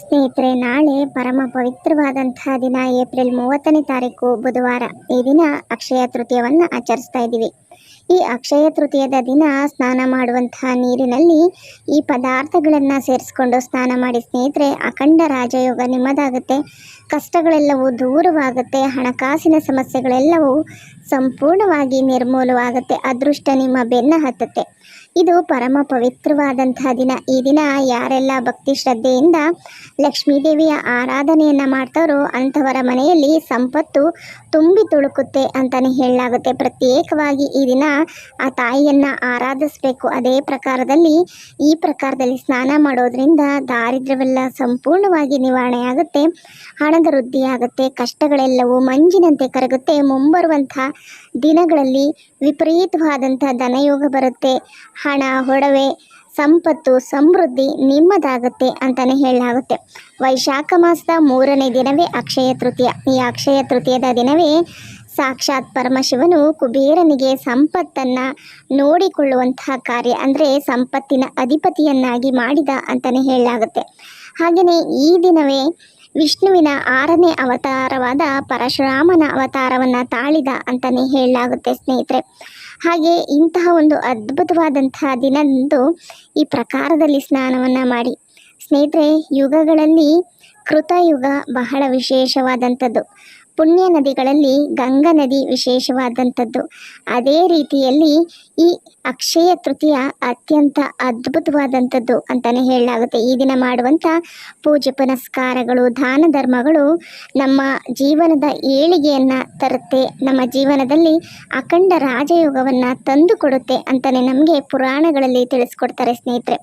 ಸ್ನೇಹಿತರೆ, ನಾಳೆ ಪರಮ ಪವಿತ್ರವಾದಂತಹ ದಿನ ಏಪ್ರಿಲ್ ಮೂವತ್ತನೇ ತಾರೀಕು, ಬುಧವಾರ. ಈ ದಿನ ಅಕ್ಷಯ ತೃತೀಯವನ್ನು ಆಚರಿಸ್ತಾ ಇದ್ದೀವಿ. ಈ ಅಕ್ಷಯ ತೃತೀಯದ ದಿನ ಸ್ನಾನ ಮಾಡುವಂತಹ ನೀರಿನಲ್ಲಿ ಈ ಪದಾರ್ಥಗಳನ್ನು ಸೇರಿಸ್ಕೊಂಡು ಸ್ನಾನ ಮಾಡಿ ಸ್ನೇಹಿತರೆ, ಅಖಂಡ ರಾಜಯೋಗ ನಿಮ್ಮದಾಗುತ್ತೆ. ಕಷ್ಟಗಳೆಲ್ಲವೂ ದೂರವಾಗುತ್ತೆ. ಹಣಕಾಸಿನ ಸಮಸ್ಯೆಗಳೆಲ್ಲವೂ ಸಂಪೂರ್ಣವಾಗಿ ನಿರ್ಮೂಲವಾಗುತ್ತೆ. ಅದೃಷ್ಟ ನಿಮ್ಮ ಬೆನ್ನ ಹತ್ತುತ್ತೆ. ಇದು ಪರಮ ಪವಿತ್ರವಾದಂತಹ ದಿನ. ಈ ದಿನ ಯಾರೆಲ್ಲ ಭಕ್ತಿ ಶ್ರದ್ಧೆಯಿಂದ ಲಕ್ಷ್ಮೀದೇವಿಯ ಆರಾಧನೆಯನ್ನು ಮಾಡ್ತಾರೋ ಅಂಥವರ ಮನೆಯಲ್ಲಿ ಸಂಪತ್ತು ತುಂಬಿ ತುಳುಕುತ್ತೆ ಅಂತಲೇ ಹೇಳಲಾಗುತ್ತೆ. ಪ್ರತ್ಯೇಕವಾಗಿ ಈ ದಿನ ಆ ತಾಯಿಯನ್ನು ಆರಾಧಿಸಬೇಕು. ಅದೇ ಪ್ರಕಾರದಲ್ಲಿ ಈ ಪ್ರಕಾರದಲ್ಲಿ ಸ್ನಾನ ಮಾಡೋದ್ರಿಂದ ದಾರಿದ್ರ್ಯವೆಲ್ಲ ಸಂಪೂರ್ಣವಾಗಿ ನಿವಾರಣೆಯಾಗುತ್ತೆ ಹಣದ ವೃದ್ಧಿಯಾಗುತ್ತೆ ಕಷ್ಟಗಳೆಲ್ಲವೂ ಮಂಜಿನಂತೆ ಕರಗುತ್ತೆ. ಮುಂಬರುವಂತಹ ದಿನಗಳಲ್ಲಿ ವಿಪರೀತವಾದಂಥ ಧನಯೋಗ ಬರುತ್ತೆ. ಹಣ ಒಡವೆ ಸಂಪತ್ತು, ಸಮೃದ್ಧಿ ನಿಮ್ಮದಾಗುತ್ತೆ ಅಂತಲೇ ಹೇಳಲಾಗುತ್ತೆ. ವೈಶಾಖ ಮಾಸದ ಮೂರನೇ ದಿನವೇ ಅಕ್ಷಯ ತೃತೀಯ. ಈ ಅಕ್ಷಯ ತೃತೀಯದ ದಿನವೇ ಸಾಕ್ಷಾತ್ ಪರಮಶಿವನು ಕುಬೇರನಿಗೆ ಸಂಪತ್ತನ್ನು ನೋಡಿಕೊಳ್ಳುವಂತಹ ಕಾರ್ಯ, ಅಂದರೆ ಸಂಪತ್ತಿನ ಅಧಿಪತಿಯನ್ನಾಗಿ ಮಾಡಿದ ಅಂತಲೇ ಹೇಳಲಾಗುತ್ತೆ. ಹಾಗೆಯೇ ಈ ದಿನವೇ ವಿಷ್ಣುವಿನ ಆರನೇ ಅವತಾರವಾದ ಪರಶುರಾಮನ ಅವತಾರವನ್ನು ತಾಳಿದ ಅಂತಲೇ ಹೇಳಲಾಗುತ್ತೆ ಸ್ನೇಹಿತರೆ. ಹಾಗೆ ಇಂತಹ ಒಂದು ಅದ್ಭುತವಾದಂತಹ ದಿನದಂದು ಈ ಪ್ರಕಾರದಲ್ಲಿ ಸ್ನಾನವನ್ನು ಮಾಡಿ. ಸ್ನೇಹಿತರೆ, ಯುಗಗಳಲ್ಲಿ ಕೃತಯುಗ ಬಹಳ ವಿಶೇಷವಾದಂಥದ್ದು. ಪುಣ್ಯ ನದಿಗಳಲ್ಲಿ ಗಂಗಾ ನದಿ ವಿಶೇಷವಾದಂಥದ್ದು. ಅದೇ ರೀತಿಯಲ್ಲಿ ಈ ಅಕ್ಷಯ ತೃತೀಯ ಅತ್ಯಂತ ಅದ್ಭುತವಾದಂಥದ್ದು ಅಂತಲೇ ಹೇಳಲಾಗುತ್ತೆ. ಈ ದಿನ ಮಾಡುವಂಥ ಪೂಜೆ, ಪುನಸ್ಕಾರಗಳು, ದಾನ ಧರ್ಮಗಳು ನಮ್ಮ ಜೀವನದ ಏಳಿಗೆಯನ್ನು ತರುತ್ತೆ. ನಮ್ಮ ಜೀವನದಲ್ಲಿ ಅಖಂಡ ರಾಜಯೋಗವನ್ನು ತಂದುಕೊಡುತ್ತೆ ಅಂತಲೇ ನಮಗೆ ಪುರಾಣಗಳಲ್ಲಿ ತಿಳಿಸ್ಕೊಡ್ತಾರೆ ಸ್ನೇಹಿತರೆ.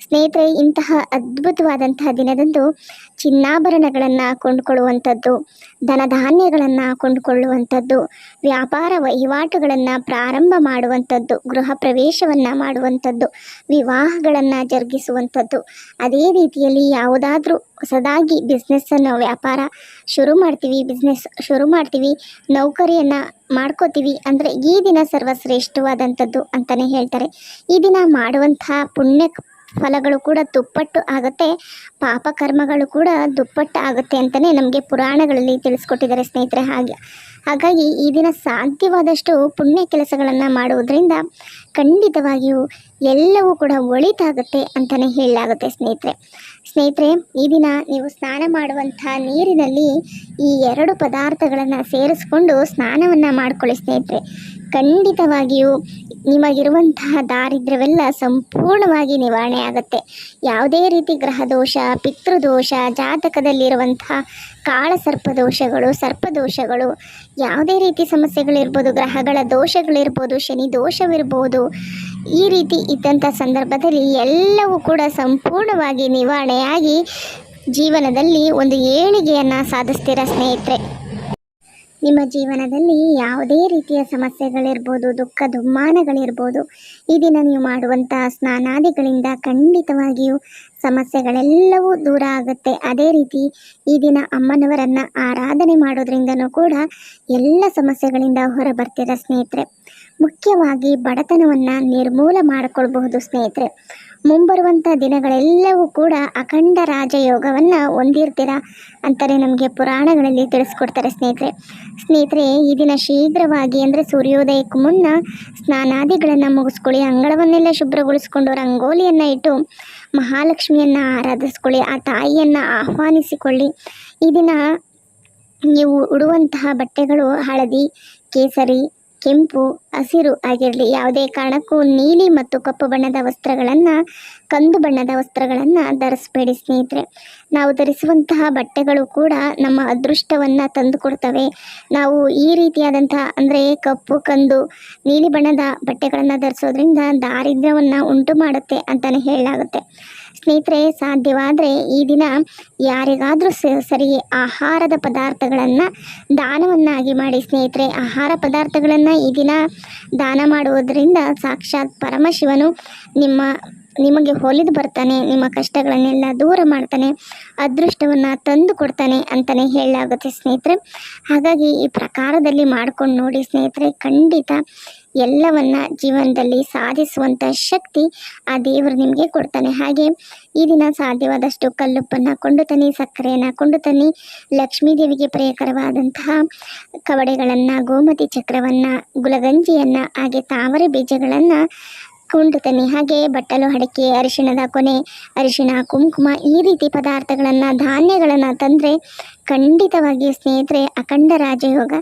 ಸ್ನೇಹಿತರೆ, ಇಂತಹ ಅದ್ಭುತವಾದಂತಹ ದಿನದಂದು ಚಿನ್ನಾಭರಣಗಳನ್ನು ಕೊಂಡುಕೊಳ್ಳುವಂಥದ್ದು, ಧನಧಾನ್ಯಗಳನ್ನು ಕೊಂಡುಕೊಳ್ಳುವಂಥದ್ದು, ವ್ಯಾಪಾರ ವಹಿವಾಟುಗಳನ್ನು ಪ್ರಾರಂಭ ಮಾಡುವಂಥದ್ದು, ಗೃಹ ಪ್ರವೇಶವನ್ನು ಮಾಡುವಂಥದ್ದು, ವಿವಾಹಗಳನ್ನು ಜರುಗಿಸುವಂಥದ್ದು, ಅದೇ ರೀತಿಯಲ್ಲಿ ಯಾವುದಾದ್ರೂ ಹೊಸದಾಗಿ ಬಿಸ್ನೆಸ್ಸನ್ನು ವ್ಯಾಪಾರ ಶುರು ಮಾಡ್ತೀವಿ ಬಿಸ್ನೆಸ್ ಶುರು ಮಾಡ್ತೀವಿ, ನೌಕರಿಯನ್ನು ಮಾಡ್ಕೋತೀವಿ ಅಂದರೆ ಈ ದಿನ ಸರ್ವಶ್ರೇಷ್ಠವಾದಂಥದ್ದು ಅಂತಲೇ ಹೇಳ್ತಾರೆ. ಈ ದಿನ ಮಾಡುವಂತಹ ಪುಣ್ಯ ಫಲಗಳು ಕೂಡ ದುಪ್ಪಟ್ಟು ಆಗುತ್ತೆ. ಪಾಪ ಕರ್ಮಗಳು ಕೂಡ ದುಪ್ಪಟ್ಟು ಆಗುತ್ತೆ ಅಂತಲೇ ನಮಗೆ ಪುರಾಣಗಳಲ್ಲಿ ತಿಳಿಸ್ಕೊಟ್ಟಿದ್ದಾರೆ ಸ್ನೇಹಿತರೆ. ಹಾಗೆ ಹಾಗಾಗಿ ಈ ದಿನ ಸಾಧ್ಯವಾದಷ್ಟು ಪುಣ್ಯ ಕೆಲಸಗಳನ್ನು ಮಾಡುವುದರಿಂದ ಖಂಡಿತವಾಗಿಯೂ ಎಲ್ಲವೂ ಕೂಡ ಒಳಿತಾಗುತ್ತೆ ಅಂತಲೇ ಹೇಳಲಾಗುತ್ತೆ ಸ್ನೇಹಿತರೆ. ಸ್ನೇಹಿತರೆ, ಈ ದಿನ ನೀವು ಸ್ನಾನ ಮಾಡುವಂಥ ನೀರಿನಲ್ಲಿ ಈ ಎರಡು ಪದಾರ್ಥಗಳನ್ನು ಸೇರಿಸ್ಕೊಂಡು ಸ್ನಾನವನ್ನು ಮಾಡ್ಕೊಳ್ಳಿ ಸ್ನೇಹಿತರೆ. ಖಂಡಿತವಾಗಿಯೂ ನಿಮಗಿರುವಂತಹ ದಾರಿದ್ರ್ಯವೆಲ್ಲ ಸಂಪೂರ್ಣವಾಗಿ ನಿವಾರಣೆ ಆಗುತ್ತೆ. ಯಾವುದೇ ರೀತಿ ಗ್ರಹದೋಷ, ಪಿತೃದೋಷ ಜಾತಕದಲ್ಲಿರುವಂತಹ ಕಾಳಸರ್ಪ ದೋಷಗಳು ಸರ್ಪದೋಷಗಳು, ಯಾವುದೇ ರೀತಿ ಸಮಸ್ಯೆಗಳಿರ್ಬೋದು, ಗ್ರಹಗಳ ದೋಷಗಳಿರ್ಬೋದು ಶನಿ ದೋಷವಿರ್ಬೋದು ಈ ರೀತಿ ಇದ್ದಂಥ ಸಂದರ್ಭದಲ್ಲಿ ಎಲ್ಲವೂ ಕೂಡ ಸಂಪೂರ್ಣವಾಗಿ ನಿವಾರಣೆಯಾಗಿ ಜೀವನದಲ್ಲಿ ಒಂದು ಏಳಿಗೆಯನ್ನು ಸಾಧಿಸ್ತೀರ ಸ್ನೇಹಿತರೆ? ನಿಮ್ಮ ಜೀವನದಲ್ಲಿ ಯಾವುದೇ ರೀತಿಯ ಸಮಸ್ಯೆಗಳಿರ್ಬೋದು, ದುಃಖ ದುಮ್ಮಾನಗಳಿರ್ಬೋದು ಈ ದಿನ ನೀವು ಮಾಡುವಂಥ ಸ್ನಾನಾದಿಗಳಿಂದ ಖಂಡಿತವಾಗಿಯೂ ಸಮಸ್ಯೆಗಳೆಲ್ಲವೂ ದೂರ ಆಗುತ್ತೆ. ಅದೇ ರೀತಿ ಈ ದಿನ ಅಮ್ಮನವರನ್ನು ಆರಾಧನೆ ಮಾಡೋದ್ರಿಂದನೂ ಕೂಡ ಎಲ್ಲ ಸಮಸ್ಯೆಗಳಿಂದ ಹೊರ ಬರ್ತೀರ ಸ್ನೇಹಿತರೆ? ಮುಖ್ಯವಾಗಿ ಬಡತನವನ್ನು ನಿರ್ಮೂಲ ಮಾಡಿಕೊಳ್ಬಹುದು ಸ್ನೇಹಿತರೆ. ಮುಂಬರುವಂಥ ದಿನಗಳೆಲ್ಲವೂ ಕೂಡ ಅಖಂಡ ರಾಜಯೋಗವನ್ನು ಹೊಂದಿರ್ತೀರ ಅಂತಲೇ ನಮಗೆ ಪುರಾಣಗಳಲ್ಲಿ ತಿಳಿಸ್ಕೊಡ್ತಾರೆ ಸ್ನೇಹಿತರೆ. ಸ್ನೇಹಿತರೆ, ಈ ದಿನ ಶೀಘ್ರವಾಗಿ ಅಂದರೆ ಸೂರ್ಯೋದಯಕ್ಕೂ ಮುನ್ನ ಸ್ನಾನಾದಿಗಳನ್ನು ಮುಗಿಸ್ಕೊಳ್ಳಿ, ಅಂಗಳವನ್ನೆಲ್ಲ ಶುಭ್ರಗೊಳಿಸ್ಕೊಂಡು ರಂಗೋಲಿಯನ್ನು ಇಟ್ಟು ಮಹಾಲಕ್ಷ್ಮಿಯನ್ನು ಆರಾಧಿಸ್ಕೊಳ್ಳಿ, ಆ ತಾಯಿಯನ್ನು ಆಹ್ವಾನಿಸಿಕೊಳ್ಳಿ. ಈ ದಿನ ನೀವು ಉಡುವಂತಹ ಬಟ್ಟೆಗಳು, ಹಳದಿ, ಕೇಸರಿ ಕೆಂಪು, ಹಸಿರು ಆಗಿರಲಿ, ಯಾವುದೇ ಕಾರಣಕ್ಕೂ ನೀಲಿ ಮತ್ತು ಕಪ್ಪು ಬಣ್ಣದ ವಸ್ತ್ರಗಳನ್ನು, ಕಂದು ಬಣ್ಣದ ವಸ್ತ್ರಗಳನ್ನು ಧರಿಸಬೇಡಿ ಸ್ನೇಹಿತರೆ. ನಾವು ಧರಿಸುವಂತಹ ಬಟ್ಟೆಗಳು ಕೂಡ ನಮ್ಮ ಅದೃಷ್ಟವನ್ನು ತಂದುಕೊಡ್ತವೆ. ನಾವು ಈ ರೀತಿಯಾದಂತಹ, ಅಂದರೆ ಕಪ್ಪು, ಕಂದು, ನೀಲಿ ಬಣ್ಣದ ಬಟ್ಟೆಗಳನ್ನು ಧರಿಸೋದ್ರಿಂದ ದಾರಿದ್ರ್ಯವನ್ನು ಉಂಟು ಮಾಡುತ್ತೆ ಅಂತಲೇ ಹೇಳಲಾಗುತ್ತೆ. ಸ್ನೇಹಿತರೆ, ಸಾಧ್ಯವಾದರೆ ಈ ದಿನ ಯಾರಿಗಾದರೂ ಸರಿ ಆಹಾರದ ಪದಾರ್ಥಗಳನ್ನು ದಾನವನ್ನಾಗಿ ಮಾಡಿ ಸ್ನೇಹಿತರೆ. ಆಹಾರ ಪದಾರ್ಥಗಳನ್ನು ಈ ದಿನ ದಾನ ಮಾಡುವುದರಿಂದ ಸಾಕ್ಷಾತ್ ಪರಮಶಿವನು ನಿಮ್ಮ ನಿಮಗೆ ಹೊಲಿದು ಬರ್ತಾನೆ, ನಿಮ್ಮ ಕಷ್ಟಗಳನ್ನೆಲ್ಲ ದೂರ ಮಾಡ್ತಾನೆ, ಅದೃಷ್ಟವನ್ನು ತಂದು ಕೊಡ್ತಾನೆ ಅಂತಲೇ ಹೇಳಲಾಗುತ್ತೆ ಸ್ನೇಹಿತರೆ. ಹಾಗಾಗಿ ಈ ಪ್ರಕಾರದಲ್ಲಿ ಮಾಡ್ಕೊಂಡು ನೋಡಿ ಸ್ನೇಹಿತರೆ, ಖಂಡಿತ ಎಲ್ಲವನ್ನ ಜೀವನದಲ್ಲಿ ಸಾಧಿಸುವಂಥ ಶಕ್ತಿ ಆ ದೇವರು ನಿಮಗೆ ಕೊಡ್ತಾನೆ. ಹಾಗೆ ಈ ದಿನ ಸಾಧ್ಯವಾದಷ್ಟು ಕಲ್ಲುಪ್ಪನ್ನು ಕೊಂಡು ತನಿ ಸಕ್ಕರೆಯನ್ನು ಕೊಂಡು ತನಿ ಲಕ್ಷ್ಮೀ ದೇವಿಗೆ ಪ್ರಿಯಕರವಾದಂತಹ ಕವಡೆಗಳನ್ನು, ಗೋಮತಿ ಚಕ್ರವನ್ನು, ಗುಲಗಂಜಿಯನ್ನು, ಹಾಗೆ ತಾವರೆ ಬೀಜಗಳನ್ನು ಕೊಂಡು ತನ್ನಿ ಹಾಗೆ ಬಟ್ಟಲು ಅಡಿಕೆ ಅರಿಶಿಣದ ಕೊನೆ ಅರಿಶಿಣ ಕುಂಕುಮ ಈ ರೀತಿ ಪದಾರ್ಥಗಳನ್ನು ಧಾನ್ಯಗಳನ್ನು ತಂದರೆ ಖಂಡಿತವಾಗಿ ಸ್ನೇಹಿತರೆ, ಅಖಂಡ ರಾಜಯೋಗ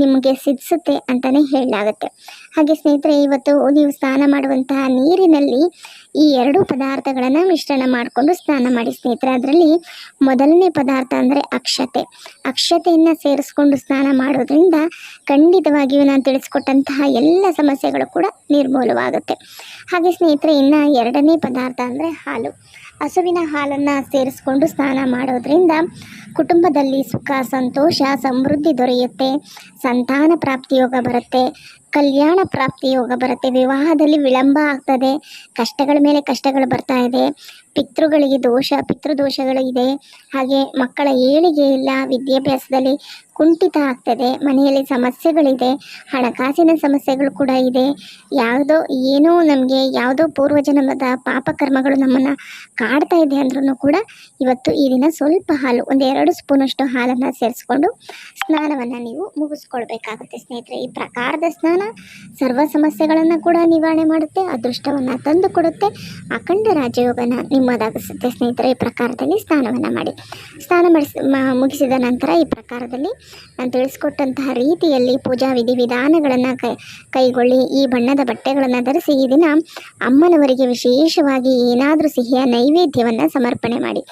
ನಿಮಗೆ ಸಿದ್ಧಿಸುತ್ತೆ ಅಂತಲೇ ಹೇಳಲಾಗುತ್ತೆ. ಹಾಗೆ ಸ್ನೇಹಿತರೆ, ಇವತ್ತು ನೀವು ಸ್ನಾನ ಮಾಡುವಂತಹ ನೀರಿನಲ್ಲಿ ಈ ಎರಡು ಪದಾರ್ಥಗಳನ್ನು ಮಿಶ್ರಣ ಮಾಡಿಕೊಂಡು ಸ್ನಾನ ಮಾಡಿ ಸ್ನೇಹಿತರೆ. ಅದರಲ್ಲಿ ಮೊದಲನೇ ಪದಾರ್ಥ ಅಂದರೆ ಅಕ್ಷತೆ. ಅಕ್ಷತೆಯನ್ನು ಸೇರಿಸ್ಕೊಂಡು ಸ್ನಾನ ಮಾಡೋದ್ರಿಂದ ಖಂಡಿತವಾಗಿಯೂ ನಾನು ತಿಳಿಸ್ಕೊಟ್ಟಂತಹ ಎಲ್ಲ ಸಮಸ್ಯೆಗಳು ಕೂಡ ನಿರ್ಮೂಲವಾಗುತ್ತೆ. ಹಾಗೆ ಸ್ನೇಹಿತರೆ, ಇನ್ನು ಎರಡನೇ ಪದಾರ್ಥ ಅಂದರೆ ಹಾಲು. ಹಸುವಿನ ಹಾಲನ್ನು ಸೇರಿಸ್ಕೊಂಡು ಸ್ನಾನ ಮಾಡೋದ್ರಿಂದ ಕುಟುಂಬದಲ್ಲಿ ಸುಖ, ಸಂತೋಷ, ಸಮೃದ್ಧಿ ದೊರೆಯುತ್ತೆ. ಸಂತಾನ ಪ್ರಾಪ್ತಿ ಯೋಗ ಬರುತ್ತೆ. ಕಲ್ಯಾಣ ಪ್ರಾಪ್ತಿ ಯೋಗ ಬರುತ್ತೆ. ವಿವಾಹದಲ್ಲಿ ವಿಳಂಬ ಆಗ್ತದೆ. ಕಷ್ಟಗಳ ಮೇಲೆ ಕಷ್ಟಗಳು ಬರ್ತಾ ಇದೆ. ಪಿತೃಗಳಿಗೆ ದೋಷ, ಪಿತೃದೋಷಗಳು ಇದೆ. ಹಾಗೆ ಮಕ್ಕಳ ಏಳಿಗೆ ಇಲ್ಲ ವಿದ್ಯಾಭ್ಯಾಸದಲ್ಲಿ ಕುಂಠಿತ ಆಗ್ತದೆ, ಮನೆಯಲ್ಲಿ ಸಮಸ್ಯೆಗಳಿದೆ, ಹಣಕಾಸಿನ ಸಮಸ್ಯೆಗಳು ಕೂಡ ಇದೆ. ಯಾವುದೋ ಏನೋ ನಮಗೆ ಯಾವುದೋ ಪೂರ್ವಜನ್ಮದ ಪಾಪಕರ್ಮಗಳು ನಮ್ಮನ್ನು ಕಾಡ್ತಾ ಇದೆ ಅಂದ್ರೂ ಕೂಡ ಇವತ್ತು ಈ ದಿನ ಸ್ವಲ್ಪ ಹಾಲು, ಒಂದು ಎರಡು ಸ್ಪೂನಷ್ಟು ಹಾಲನ್ನು ಸೇರಿಸ್ಕೊಂಡು ಸ್ನಾನವನ್ನು ನೀವು ಮುಗಿಸ್ಕೊಳ್ಬೇಕಾಗುತ್ತೆ ಸ್ನೇಹಿತರೆ. ಈ ಪ್ರಕಾರದ ಸ್ನಾನ ಸರ್ವ ಸಮಸ್ಯೆಗಳನ್ನು ಕೂಡ ನಿವಾರಣೆ ಮಾಡುತ್ತೆ, ಅದೃಷ್ಟವನ್ನು ತಂದು ಕೊಡುತ್ತೆ, ಅಖಂಡ ರಾಜಯೋಗನ ನಿಮ್ಮದಾಗಿಸುತ್ತೆ ಸ್ನೇಹಿತರೆ ಈ ಪ್ರಕಾರದಲ್ಲಿ ಸ್ನಾನವನ್ನು ಮಾಡಿ. ಸ್ನಾನ ಮಾಡಿಸಿ ಮುಗಿಸಿದ ನಂತರ ಈ ಪ್ರಕಾರದಲ್ಲಿ ತಿಳಿಸ್ಕೊಟ್ಟಂತಹ ರೀತಿಯಲ್ಲಿ ಪೂಜಾ ವಿಧಿ ವಿಧಾನಗಳನ್ನು ಕೈ, ಕೈಗೊಳ್ಳಿ, ಈ ಬಣ್ಣದ ಬಟ್ಟೆಗಳನ್ನು ಧರಿಸಿ ಈ ದಿನ ಅಮ್ಮನವರಿಗೆ ವಿಶೇಷವಾಗಿ ಏನಾದರೂ ಸಿಹಿಯ ನೈವೇದ್ಯವನ್ನು ಸಮರ್ಪಣೆ ಮಾಡಿ.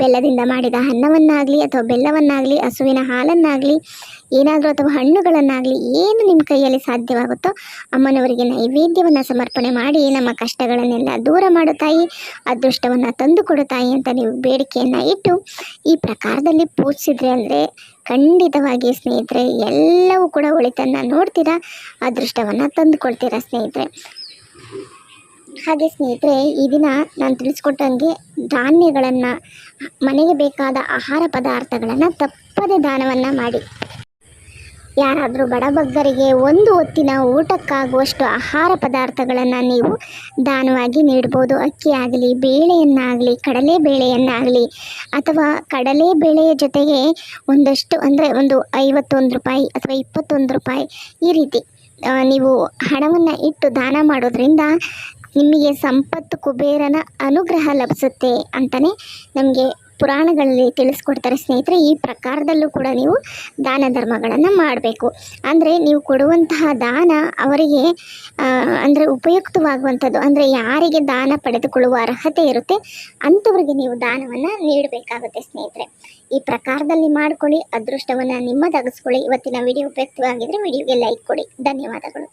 ಬೆಲ್ಲದಿಂದ ಮಾಡಿದ ಅನ್ನವನ್ನಾಗಲಿ ಅಥವಾ ಬೆಲ್ಲವನ್ನಾಗಲಿ, ಹಸುವಿನ ಹಾಲನ್ನಾಗಲಿ, ಏನಾದರೂ ಅಥವಾ ಹಣ್ಣುಗಳನ್ನಾಗಲಿ ಏನು ನಿಮ್ಮ ಕೈಯಲ್ಲಿ ಸಾಧ್ಯವಾಗುತ್ತೋ ಅಮ್ಮನವರಿಗೆ ನೈವೇದ್ಯವನ್ನು ಸಮರ್ಪಣೆ ಮಾಡಿ ನಮ್ಮ ಕಷ್ಟಗಳನ್ನೆಲ್ಲ ದೂರ ಮಾಡು ತಾಯಿ, ಅದೃಷ್ಟವನ್ನು ತಂದುಕೊಡುತ್ತಾಯಿ ಕೊಡು ತಾಯಿ ಅಂತ ನೀವು ಬೇಡಿಕೆಯನ್ನು ಇಟ್ಟು ಈ ಪ್ರಕಾರದಲ್ಲಿ ಪೂಜಿಸಿದ್ರೆ ಅಂದರೆ ಖಂಡಿತವಾಗಿ ಸ್ನೇಹಿತರೆ, ಎಲ್ಲವೂ ಕೂಡ ಒಳಿತನ್ನು ನೋಡ್ತೀರಾ, ಅದೃಷ್ಟವನ್ನು ತಂದುಕೊಳ್ತೀರಾ ಸ್ನೇಹಿತರೆ. ಹಾಗೆ ಸ್ನೇಹಿತರೆ, ಈ ದಿನ ನಾನು ತಿಳಿಸ್ಕೊಟ್ಟಂಗೆ ಧಾನ್ಯಗಳನ್ನು, ಮನೆಗೆ ಬೇಕಾದ ಆಹಾರ ಪದಾರ್ಥಗಳನ್ನು ತಪ್ಪದೆ ದಾನವನ್ನು ಮಾಡಿ. ಯಾರಾದರೂ ಬಡಬಗ್ಗರಿಗೆ ಒಂದು ಹೊತ್ತಿನ ಊಟಕ್ಕಾಗುವಷ್ಟು ಆಹಾರ ಪದಾರ್ಥಗಳನ್ನು ನೀವು ದಾನವಾಗಿ ನೀಡ್ಬೋದು. ಅಕ್ಕಿ ಆಗಲಿ, ಬೇಳೆಯನ್ನಾಗಲಿ, ಕಡಲೆ ಬೇಳೆಯನ್ನಾಗಲಿ ಅಥವಾ ಕಡಲೆ ಬೇಳೆಯ ಜೊತೆಗೆ ಒಂದಷ್ಟು ಅಂದರೆ ಒಂದು ಐವತ್ತೊಂದು ರೂಪಾಯಿ ಅಥವಾ ಇಪ್ಪತ್ತೊಂದು ರೂಪಾಯಿ ಈ ರೀತಿ ನೀವು ಹಣವನ್ನು ಇಟ್ಟು ದಾನ ಮಾಡೋದ್ರಿಂದ ನಿಮಗೆ ಸಂಪತ್ತು ಕುಬೇರನ ಅನುಗ್ರಹ ಲಭಿಸುತ್ತೆ ಅಂತಲೇ ನಮಗೆ ಪುರಾಣಗಳಲ್ಲಿ ತಿಳಿಸ್ಕೊಡ್ತಾರೆ ಸ್ನೇಹಿತರೆ, ಈ ಪ್ರಕಾರದಲ್ಲೂ ಕೂಡ ನೀವು ದಾನ ಧರ್ಮಗಳನ್ನು ಮಾಡಬೇಕು. ಅಂದರೆ ನೀವು ಕೊಡುವಂತಹ ದಾನ ಅವರಿಗೆ ಅಂದರೆ ಉಪಯುಕ್ತವಾಗುವಂಥದ್ದು. ಅಂದರೆ ಯಾರಿಗೆ ದಾನ ಪಡೆದುಕೊಳ್ಳುವ ಅರ್ಹತೆ ಇರುತ್ತೆ, ಅಂಥವ್ರಿಗೆ ನೀವು ದಾನವನ್ನು ನೀಡಬೇಕಾಗುತ್ತೆ ಸ್ನೇಹಿತರೆ. ಈ ಪ್ರಕಾರದಲ್ಲಿ ಮಾಡ್ಕೊಳ್ಳಿ, ಅದೃಷ್ಟವನ್ನು ನಿಮ್ಮದಾಗಿಸ್ಕೊಳ್ಳಿ. ಇವತ್ತಿನ ವಿಡಿಯೋ ಉಪಯುಕ್ತವಾಗಿದ್ದರೆ ವಿಡಿಯೋಗೆ ಲೈಕ್ ಕೊಡಿ. ಧನ್ಯವಾದಗಳು.